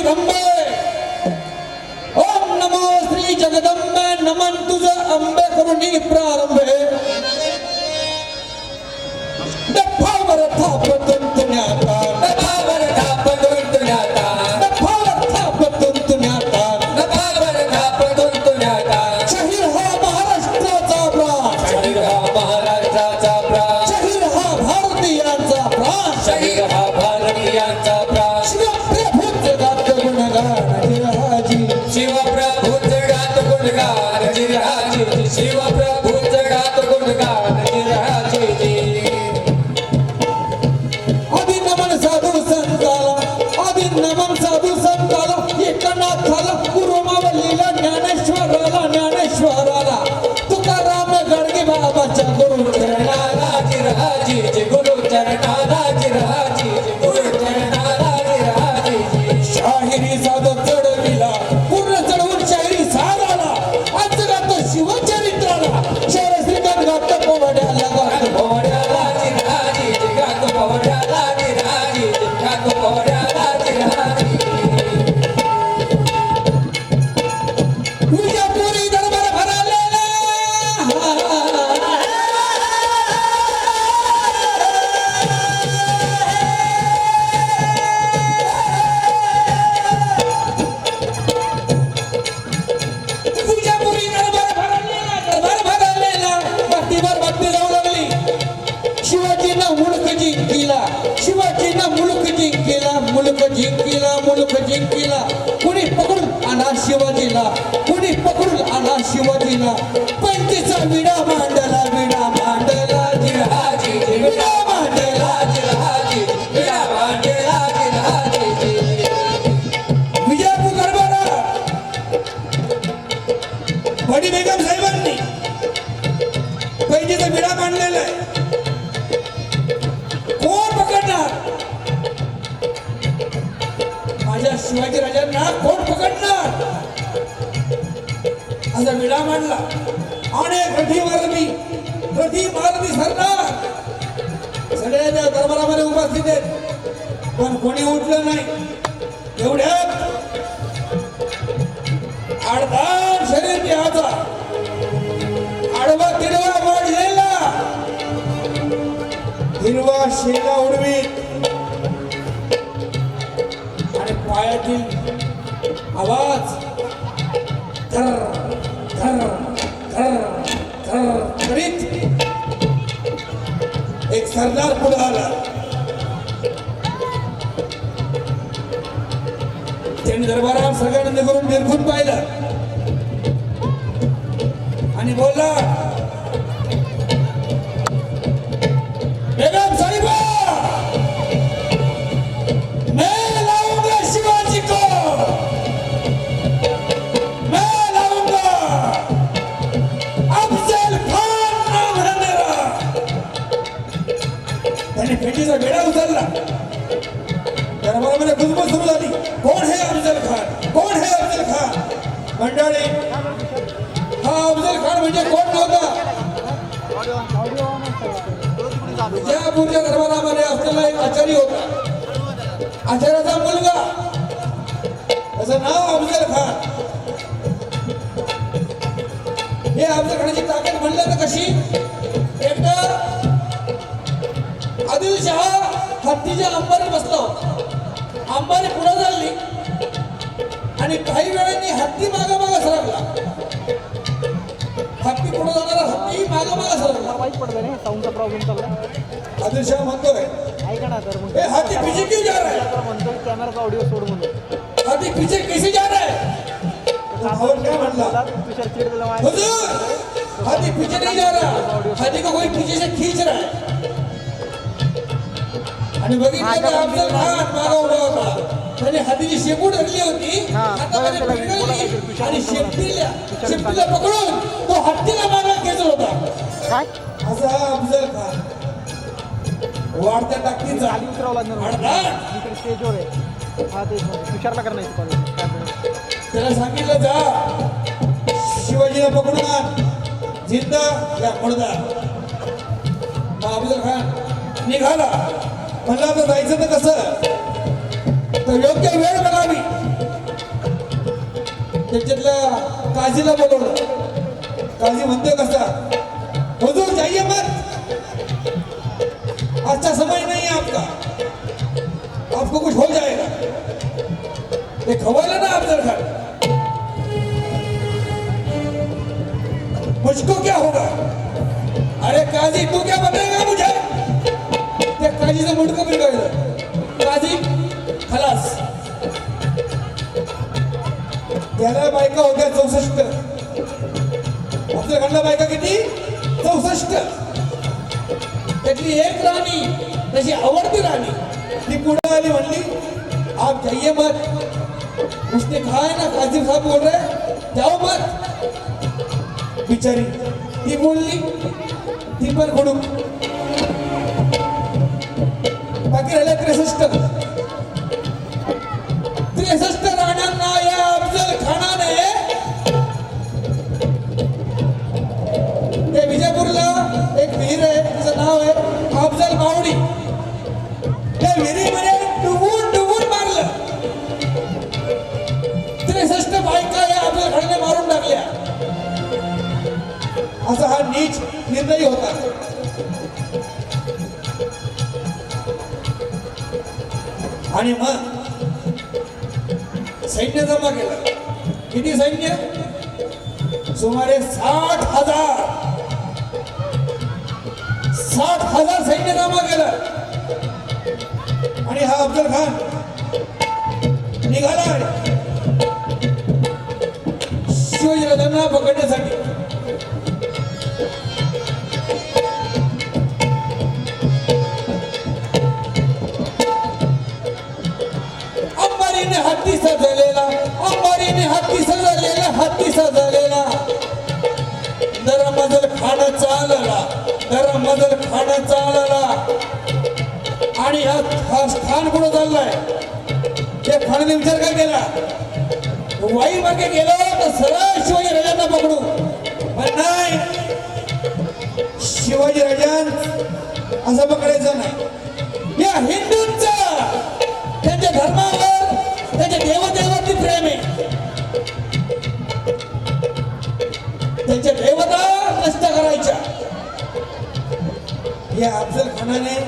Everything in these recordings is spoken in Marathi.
जगदंबे। ओम नमो श्री जगदंबे नमन तुझ अंबे करुणी प्रारंभे। डफावर थापतून तुण्याता नभावर না शिवाजीला कुणी पकडून आला शिवाजीला? अनेक रथी मारली रथी मारली दरबारामध्ये उपस्थित आहेत. पण कोणी उठलं नाही. एवढ्यात आडदान शरीर देहाचा आडवा तिडवा वाढलेला. हिरवा शेला उडवी. आणि पायातील आवाज धर धर धर. थर एक सरदार पुढे आला. त्यांनी दरबारावर सगळ्यांना करून निरखून पाहिलं. आणि बोलला म्हणजे कोण नव्हता? विजयापूरच्या दरबारामध्ये असलेला एक आचार्य होता. आचार्याचा मुलगा. त्याचं नाव अफजल खान. हे अफजल खानाची ताकद म्हणलं ना कशी? एकदा आदिलशहा हत्तीच्या अंबारी बसला होता. अंबारी पुढे चालली. आणि काही वेळांनी हत्ती मागा माहीत पडतं नाही साऊंडचा प्रॉब्लेम चालला आदिलशहा म्हणतोय. ऐका ना तर मग. ए हाथी पीछे क्यों जा रहा है तर म्हणतो कॅमेराचा ऑडिओ सोड म्हणून. हाथी पीछे कैसे जा रहा है भावन क्या म्हणला? तुषार चिड दिला माहिती हुजूर हाथी पीछे नहीं जा रहा हाथी को कोई पीछे से खींच रहा है आणि बघितलं तर अफजल खान मागा उभा होता. त्याने हातीची शेपूट धरली होती. त्याला बोला फिरवली आणि. शेपटीला शेपटीला पकडून तो हत्तीला मागा खेचत होता. असा अफजल खान वाढत्या टाकीचा खाली उतरावं लागणार. इकडे स्टेजवर आहे. हा तेच म्हणजे तुषारला करायचं कॉलेज काय. त्याला सांगितलं जा. शिवाजीला पकडून आण जिंदा या मुर्दा मग अफजल खान निघाला. म्हणलं आता जायचं तर कसं? तर योग्य वेळ बघावी त्याच्यातल्या काजीला बोलवलं. काजी म्हणतोय कसा? हुजूर जाइए मत। अच्छा समय नहीं है आपका। आपको कुछ हो जाएगा। ते खवायला ना आप खान मुझको क्या होगा? अरे काजी तू क्या बताएगा मुझे? त्या काजीचं मुंडकं बिघडलं काजी खलास। त्याला बायका होत्या चौसष्ट आपल्या बायका किती असतात. त्यातली एक राणी तशी आवडती राणी ती पुढे आली म्हणली आप जाइए मत. उसने कहा है ना काजिम साहब बोल रहे जाओ मत. बिचारी ती बोलली ती पण खोडून. बाकी राहिल्या त्रेसष्ट आणि मग सैन्य जमा केलं. किती सैन्य? सुमारे साठ हजार. साठ हजार सैन्य जमा केलं. आणि हा अफजल खान निघाला शिवराजांना पकडण्यासाठी त्या खानाने विचार काय केला वाई मागे गेलो तर सरळ शिवाजी राजांना पकडू पण नाही शिवाजी राजां असं पकडायचं नाही. या हिंदूंचा त्यांच्या धर्मावर त्यांच्या देवदेवाची प्रेम आहे. त्यांच्या देवता नष्ट करायच्या. या अफजल खानाने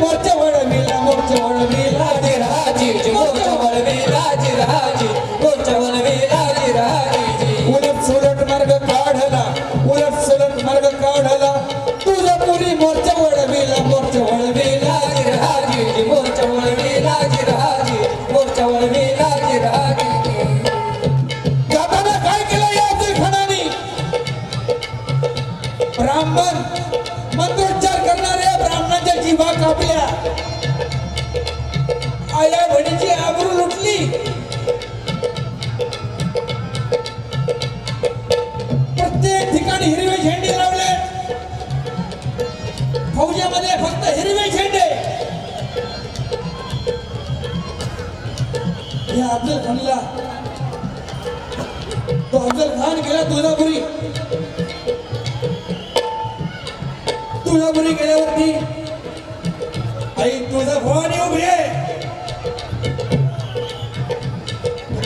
मोर्चा वळविला मोर्चा वळविला राजे राजे मोर्चा वळवे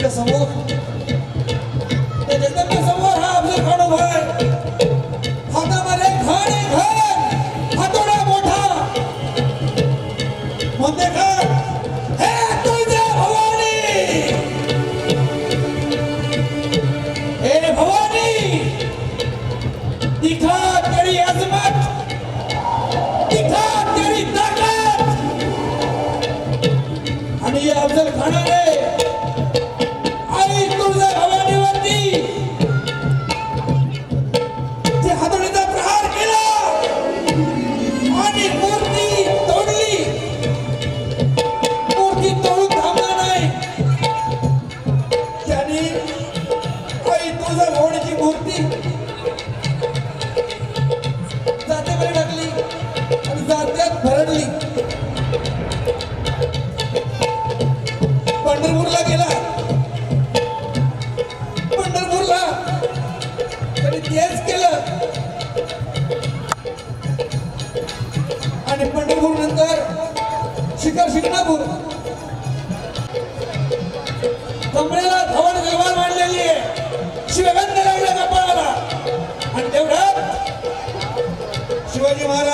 आपल्यासमोर त्या जगदंबे समोर हा अफजल खान उभा आहे हातामध्ये घाण आहे घाण. हातोडा मोठा. म्हणते का? हे भवानी. हे भवानी. दिखा तेरी अजमत. दिखा तेरी ताकत आणि या अफजल खानाने উঠতে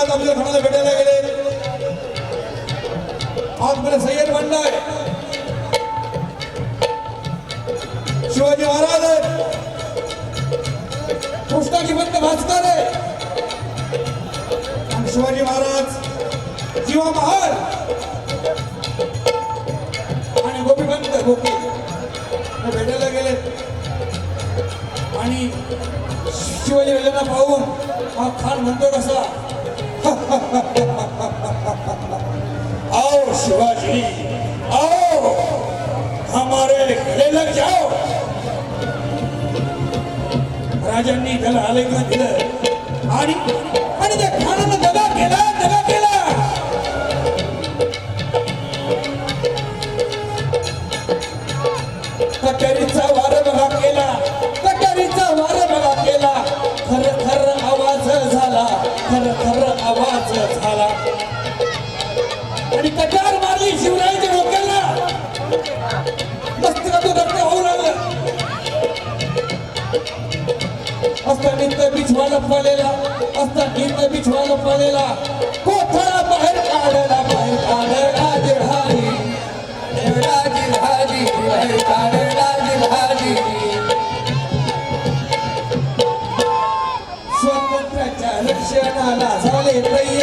आज आपल्या अफजल भेटायला गेले. आज मला सय्यद म्हणलाय शिवाजी महाराज आहेत. कृष्णाजी बंद भास्कर आहे. आणि शिवाजी महाराज जीवा महाल. आणि गोपीपंत गोपी. भेटायला गेले. आणि शिवाजी राजांना पाहून हा खान म्हणतो कसा? आओ शिवाजी आओ हमारे गले लग जाओ। राजांनी त्याला आलेखन दिलं. आणि आणि मारली शिवरायांच्या डोक्याला. मस्तकातून रक्त होऊ लागलं. असता नित्य बिछवा पळेला असता नित्य बिछवा पळेला कोथळा बाहेर काढला बाहेर काढला राजधानी राजधानी राजधानी स्वातंत्र्याच्या रक्षणाला झाले तयार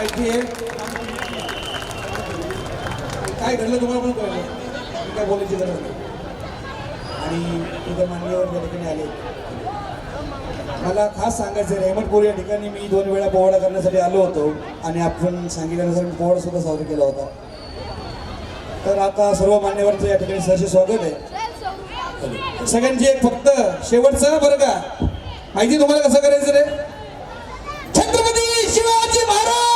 माहिती आहे. काय घडलं तुम्हाला पण कळलं. मी काय बोलायची गरज नाही. आणि तिथं मान्यवर या ठिकाणी आले. मला खास सांगायचं आहे रेहमतपूर या ठिकाणी मी दोन वेळा पोवाडा करण्यासाठी आलो होतो. आणि आपण सांगितल्यानुसार मी पोवाडा सुद्धा सादर केला होता. तर आता सर्व मान्यवरांचं या ठिकाणी सहर्ष स्वागत आहे. सगळ्यांची एक फक्त शेवटचं बरं का? माहिती तुम्हाला कसं करायचं रे? छत्रपती शिवाजी महाराज!